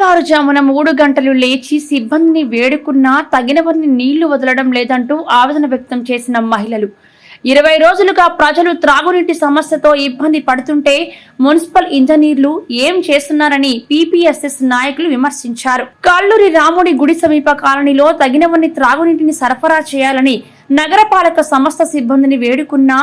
తెల్లవారుజామున మూడు గంటలు లేచి సిబ్బందిని వేడుకున్నా తగినవన్నీ నీళ్ళు వదలడం లేదంటూ ఆవేదన వ్యక్తం చేసిన మహిళలు. ఇరవై రోజులుగా ప్రజలు త్రాగునీటి సమస్యతో ఇబ్బంది పడుతుంటే మున్సిపల్ ఇంజనీర్లు ఏం చేస్తున్నారని పీపీఎస్ఎస్ నాయకులు విమర్శించారు. కల్లూరి రాముడి గుడి సమీప కాలనీలో తగినవన్నీ త్రాగునీటిని సరఫరా చేయాలని నగరపాలక సంస్థ సిబ్బందిని వేడుకున్నా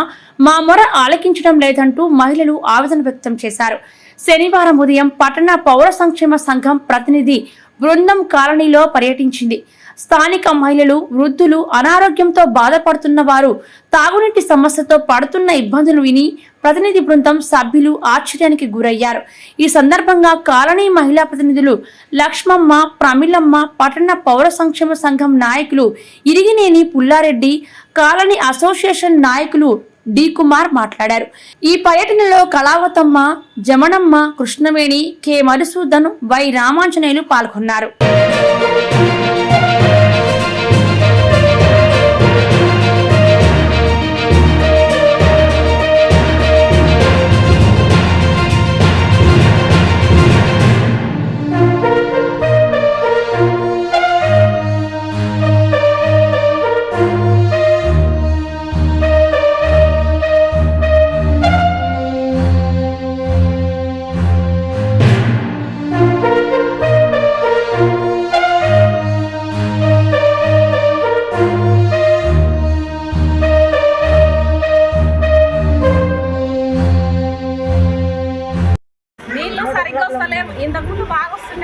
మా మొర ఆలకించడం లేదంటూ మహిళలు ఆవేదన వ్యక్తం చేశారు. శనివారం ఉదయం పట్టణ పౌర సంక్షేమ సంఘం ప్రతినిధి బృందం కాలనీలో పర్యటించింది. స్థానిక మహిళలు వృద్ధులు అనారోగ్యంతో బాధపడుతున్న వారు తాగునీటి సమస్యతో పడుతున్న ఇబ్బందులు విని ప్రతినిధి బృందం సభ్యులు ఆశ్చర్యానికి గురయ్యారు. ఈ సందర్భంగా కాలనీ మహిళా ప్రతినిధులు లక్ష్మమ్మ ప్రమిళమ్మ పట్టణ పౌర సంక్షేమ సంఘం నాయకులు ఇరిగినేని పుల్లారెడ్డి కాలనీ అసోసియేషన్ నాయకులు డి కుమార్ మాట్లాడారు. ఈ పర్యటనలో కళావతమ్మ జమనమ్మ కృష్ణవేణి కె మధుసూదన్ వై రామాంజనేయులు పాల్గొన్నారు.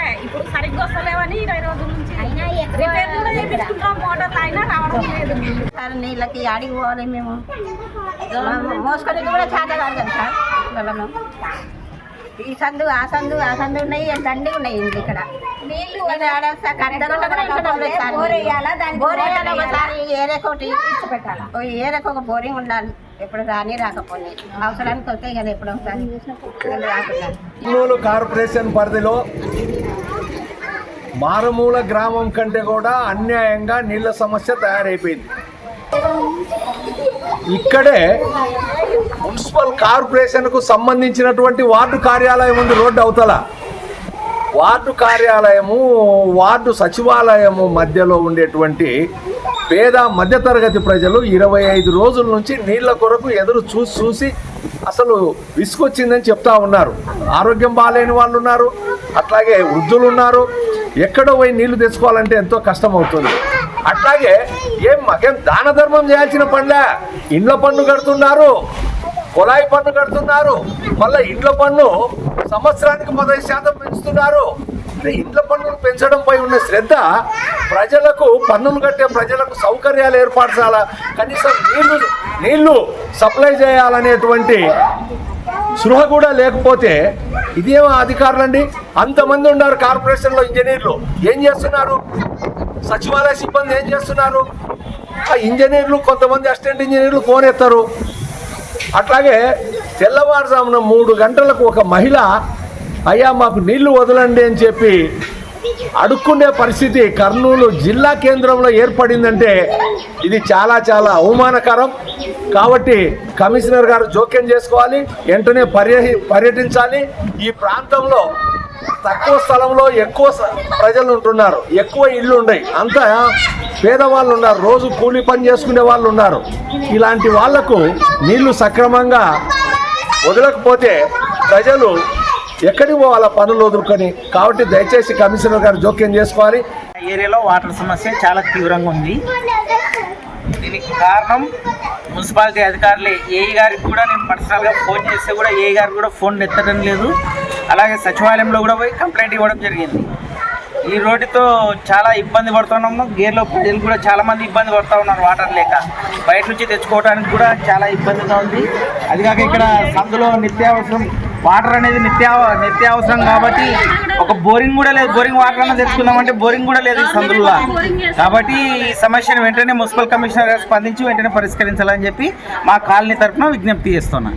వస్తున్నాయి ఇప్పుడు సరిగ్గా వస్తలేవని ఇరవై రోజుల నుంచి రిపేర్ కూడా మోటార్లు అయినా రావడం లేదు. నీళ్ళు సార్ నీళ్ళకి ఆడికి పోవాలి మేము? మోసుకొని కూడా చేత కాదు కదా సార్? వాళ్ళను ఈ సందు ఆ సందు ఆ సందు ఉన్నాయి దండి ఉన్నాయి ఇక్కడ. ఒకసారి ఏరేకోటి ఏరకు ఒక బోరింగ్ ఉండాలి. ఎప్పుడు రాని రాకపోయి అవసరానికి వస్తాయి కదా ఎప్పుడు ఒకసారి. రాకుండా కార్పొరేషన్ పరిధిలో మారుమూల గ్రామం కంటే కూడా అన్యాయంగా నీళ్ళ సమస్య తయారైపోయింది. ఇక్కడే మున్సిపల్ కార్పొరేషన్కు సంబంధించినటువంటి వార్డు కార్యాలయం ఉంది రోడ్డు అవతల. వార్డు కార్యాలయము వార్డు సచివాలయము మధ్యలో ఉండేటువంటి పేద మధ్యతరగతి ప్రజలు ఇరవై ఐదు రోజుల నుంచి నీళ్ళ కొరకు ఎదురు చూసి చూసి అసలు విసుకొచ్చిందని చెప్తా ఉన్నారు. ఆరోగ్యం బాగాలేని వాళ్ళు ఉన్నారు అట్లాగే వృద్ధులు ఉన్నారు. ఎక్కడో పోయి నీళ్ళు తెచ్చుకోవాలంటే ఎంతో కష్టం అవుతుంది అట్లాగే ఏం మాకేం దాన ధర్మం చేయాల్సిన పనులే? ఇండ్ల పన్ను కడుతున్నారు కుళాయి పన్ను కడుతున్నారు మళ్ళీ ఇండ్ల పన్ను సంవత్సరానికి పదహైదు శాతం పెంచుతున్నారు. అంటే ఇండ్ల పన్నులు పెంచడంపై ఉన్న శ్రద్ధ ప్రజలకు పన్నులు కట్టే ప్రజలకు సౌకర్యాలు ఏర్పాటు చేయాలా కనీసం నీళ్ళు నీళ్ళు సప్లై చేయాలనేటువంటి స్పృహ కూడా లేకపోతే ఇదేమో అధికారులండి? అంతమంది ఉన్నారు కార్పొరేషన్లో ఇంజనీర్లు. ఏం చేస్తున్నారు? సచివాలయ సిబ్బంది ఏం చేస్తున్నారు? ఆ ఇంజనీర్లు కొంతమంది అసిస్టెంట్ ఇంజనీర్లు ఫోన్ ఎత్తారు. అట్లాగే తెల్లవారుజామున మూడు గంటలకు ఒక మహిళ అయ్యా మాకు నీళ్ళు వదలండి అని చెప్పి అడుక్కునే పరిస్థితి కర్నూలు జిల్లా కేంద్రంలో ఏర్పడిందంటే ఇది చాలా చాలా అవమానకరం. కాబట్టి కమిషనర్ గారు జోక్యం చేసుకోవాలి వెంటనే పర్య పర్యటించాలి. ఈ ప్రాంతంలో తక్కువ స్థలంలో ఎక్కువ ప్రజలు ఉంటున్నారు. ఎక్కువ ఇళ్ళు ఉన్నాయి అంతా పేదవాళ్ళు ఉన్నారు. రోజు కూలి పని చేసుకునే వాళ్ళు ఉన్నారు. ఇలాంటి వాళ్ళకు నీళ్ళు సక్రమంగా వదలకపోతే ప్రజలు ఎక్కడికి పోవాల పనులు వదులుకొని? కాబట్టి దయచేసి కమిషనర్ గారు జోక్యం చేసుకోవాలి. ఏరియాలో వాటర్ సమస్య చాలా తీవ్రంగా ఉంది. దీనికి కారణం మున్సిపాలిటీ అధికారులే. ఏఈ గారికి కూడా నేను పర్సనల్గా ఫోన్ చేస్తే కూడా ఏఈ గారికి కూడా ఫోన్ ఎత్తడం లేదు. అలాగే సచివాలయంలో కూడా పోయి కంప్లైంట్ ఇవ్వడం జరిగింది. ఈ రోడ్డుతో చాలా ఇబ్బంది పడుతున్నాము. గేర్లో ప్రజలు కూడా చాలామంది ఇబ్బంది పడుతూ ఉన్నారు వాటర్ లేక. బయట నుంచి తెచ్చుకోవడానికి కూడా చాలా ఇబ్బందిగా ఉంది. అది కాక ఇక్కడ సందులో నిత్యావసరం వాటర్ అనేది నిత్య నిత్యావసరం కాబట్టి ఒక బోరింగ్ కూడా లేదు. బోరింగ్ వాటర్ అన్న తెచ్చుకుందామంటే బోరింగ్ కూడా లేదు ఈ సందులో. కాబట్టి ఈ సమస్యను వెంటనే మున్సిపల్ కమిషనర్ స్పందించి వెంటనే పరిష్కరించాలని చెప్పి మా కాలనీ తరఫున విజ్ఞప్తి చేస్తున్నాను